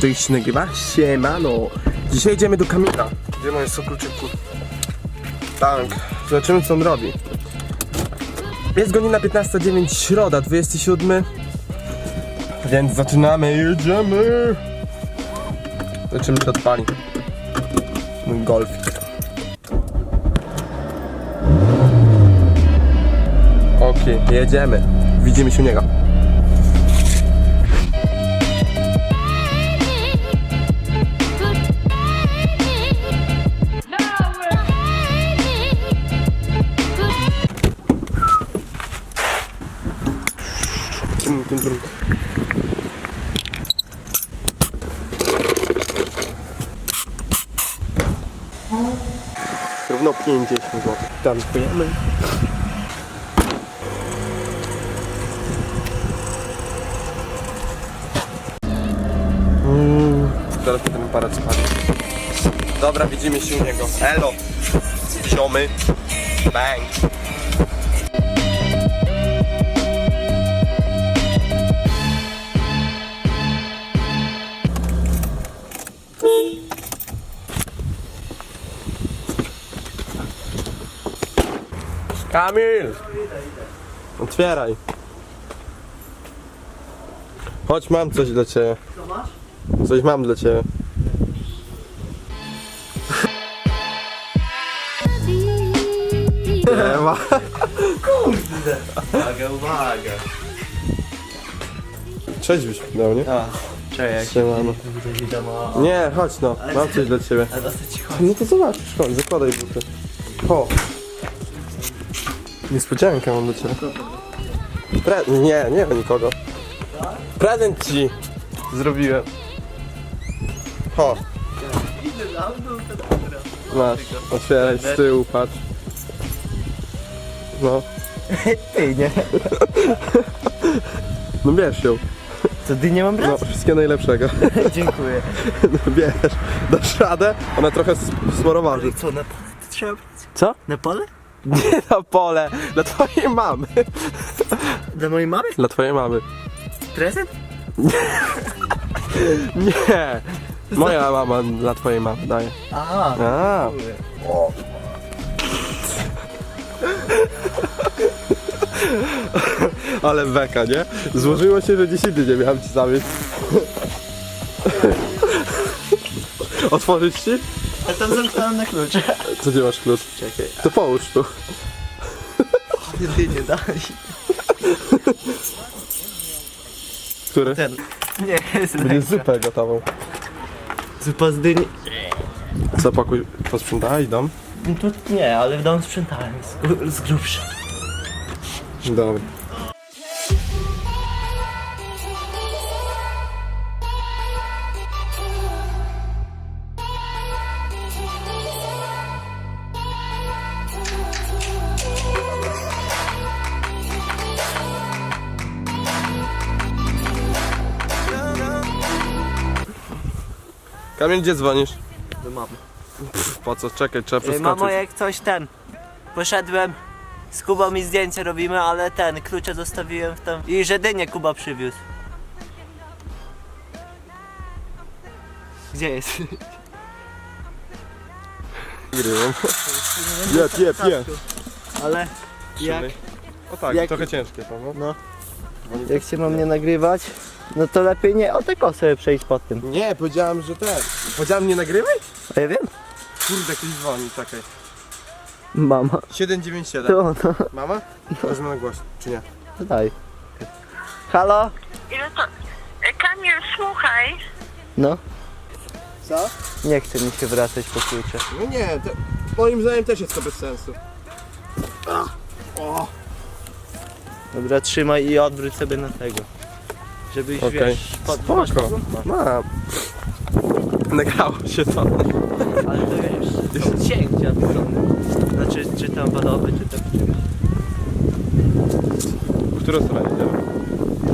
Tutaj się nagrywa? Siemano! Dzisiaj idziemy do Kamila. Gdzie moje sokluczyki? Tak, zobaczymy co on robi. Jest godzina 15.09, środa, 27. Więc zaczynamy, jedziemy! Zobaczymy czy odpali. Mój golfik. Okej, jedziemy. Widzimy się u niego. Tum, tum. Równo 50 zł. Tankujemy. Mm, Zaraz ten aparat spadnie. Dobra, widzimy się u niego. Elo! Ziomy. Bang! Kamil! Otwieraj. Chodź, mam coś dla ciebie. Co masz? Coś mam dla ciebie. Nie ma. Uwaga, uwaga. Cześć byś dał, nie? A, czekaj, Siemano. Nie, chodź no, mam coś dla ciebie. Ale chodzi? No to zobaczysz, chodź, zakładaj buty. O! Niespodziankę mam dla ciebie. Pre... Nie, nie ma nikogo. Prezent ci zrobiłem. Ho, masz, otwieraj z tyłu, patrz. No, Ty, nie? no bierz ją. Co, ty nie mam No, brać? wszystkiego najlepszego. Dziękuję. No bierz, dasz radę? Ona trochę s- sporo waży. Co, na pole to trzeba brać? Co? Na pole? Nie na pole, dla twojej mamy. Dla mojej mamy? Dla twojej mamy. Prezent? Nie! Moja mama dla twojej mamy daje. A, A, ale beka, nie? Złożyło się, że 10 nie miałem ci zamieść. Otworzyć ci? A tam zamknąłem na klucz. Co gdzie masz klucz? Czekaj, To połóż tu. ty nie daj. Który? Ten. Nie, jest Będzie lepsza. zupę gotową. Zupa z dyni. Co, pakuj, posprzątałeś dom? No to nie, ale w domu sprzątałem z, gru- z grubsza. Dobra. Kamil, gdzie dzwonisz? Do mamy. Pff, po co? Czekaj, trzeba Ej, przeskoczyć. Mamo, jak coś ten. Poszedłem. Z Kubą i zdjęcie robimy, ale ten, klucze zostawiłem w tam. I żedynie Kuba przywiózł. Gdzie jest? Grywam. Jep, jep, jep. Ale jak, O tak, Jak- trochę ciężkie to, no. no, jak się mam nie nagrywać, no to lepiej nie o tylko sobie przejść pod tym. Nie, powiedziałem, że ten. Powiedziałem nie nagrywaj? A ja wiem. Kurde, ktoś dzwoni, czekaj. Mama. 797. To no, Mama? Weźmy na głos, czy nie? daj. Halo? Ile to... E, Kamil, słuchaj. No, Co? nie chce mi się wracać po klucze. No nie, to, moim zdaniem też jest to bez sensu. O, Dobra, trzymaj i odwróć sobie na tego. Żebyś Okej. wiesz, spoko. Mam. Nagrało się to. Ale to wiesz, są cięcia strony. Znaczy, czy tam wadowe, czy tam czymś. W którą stronę idziemy?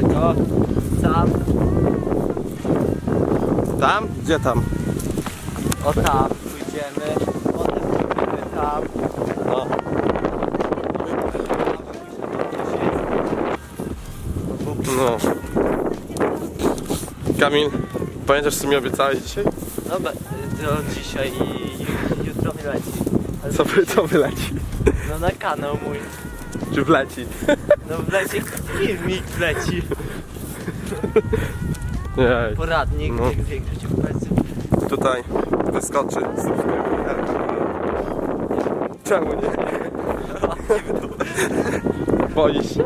Tylko sam, Tam? Gdzie tam? o tam pójdziemy, potem pójdziemy tam. No. No. No. Kamil, Pamiętasz co mi obiecałeś dzisiaj? Dobra, to dzisiaj i jutro mi leci. Ale Co, wy- co wyleci? No na kanał mój. Czy wleci? No wleci, filmik wleci. Nie, Poradnik, No. jak większość obecnych. tutaj wyskoczy. Czemu nie? Boisz się?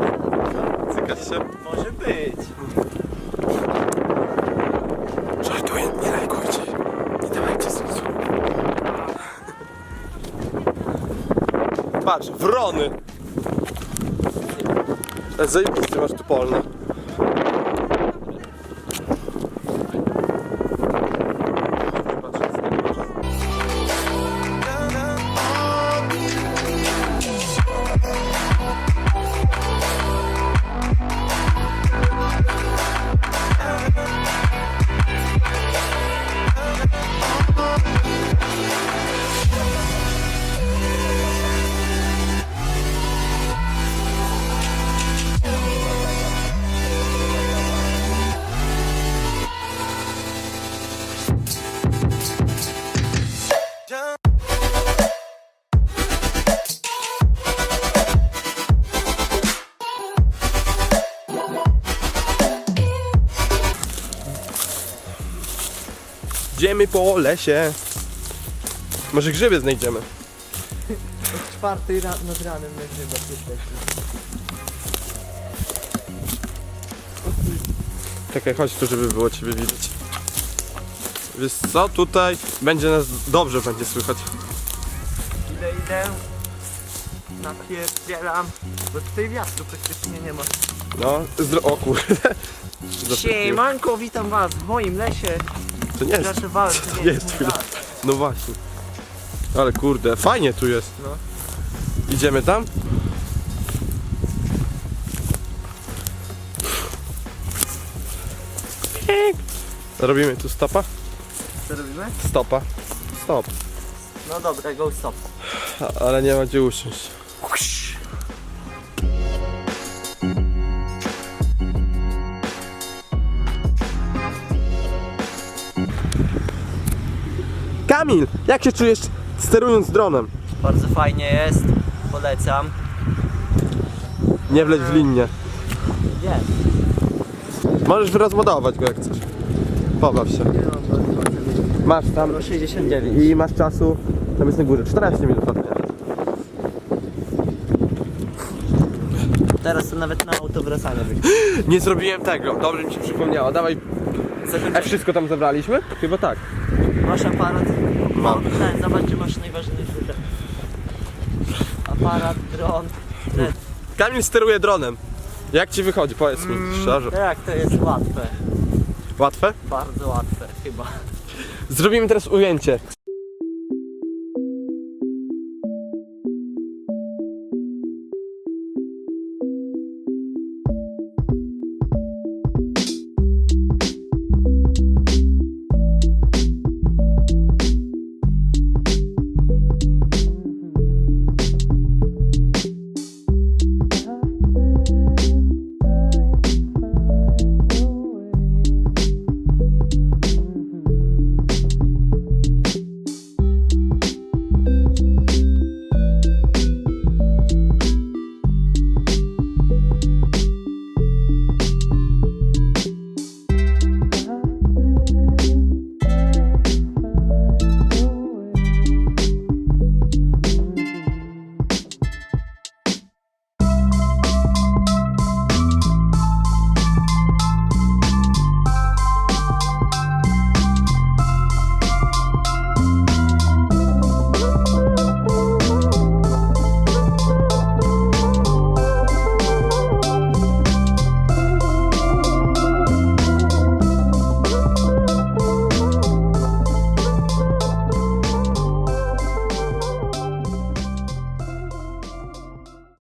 Cykasz się? Może być. Żartuję, nie lajkujcie. Nie dawajcie sensu. Patrz, wrony! Ale Zajebisty masz tu polne. Idziemy po lesie. Może grzyby znajdziemy. Od czwartej ra- nad ranem na grzyba Czekaj, chodź tu, żeby było ciebie widać. Wiesz co, tutaj będzie nas dobrze będzie słychać. Idę, idę. Napierdzielam. Bo tutaj wiatru praktycznie nie ma. No, zdro... o kurde. Zapytnił. Siemanko, witam was w moim lesie. To nie jest. Zaczewałem, to to nie jest las. No właśnie. Ale kurde, fajnie tu jest. No. Idziemy tam? Robimy tu stopa? Co robimy? Stopa. Stop. No dobra, go stop. A- Ale nie ma gdzie usiąść. Kamil, jak się czujesz sterując dronem? Bardzo fajnie jest. Polecam. Nie wleć w linię. Nie. Możesz wyrozmodować go jak chcesz. Pobaw się. Masz tam 69. i masz czasu, tam jest na górze, 14 minut. Teraz to nawet na auto wyjdzie. Nie zrobiłem tego, dobrze mi się przypomniało. Dawaj, e, wszystko tam zabraliśmy? Chyba tak. Masz aparat? Mam. Ten, zobacz, czy masz najważniejsze rzeczy. Aparat, dron. Ten. Kamil steruje dronem. Jak ci wychodzi? Powiedz mi szczerze. Tak, to jest łatwe. Łatwe? Bardzo łatwe chyba. Zrobimy teraz ujęcie.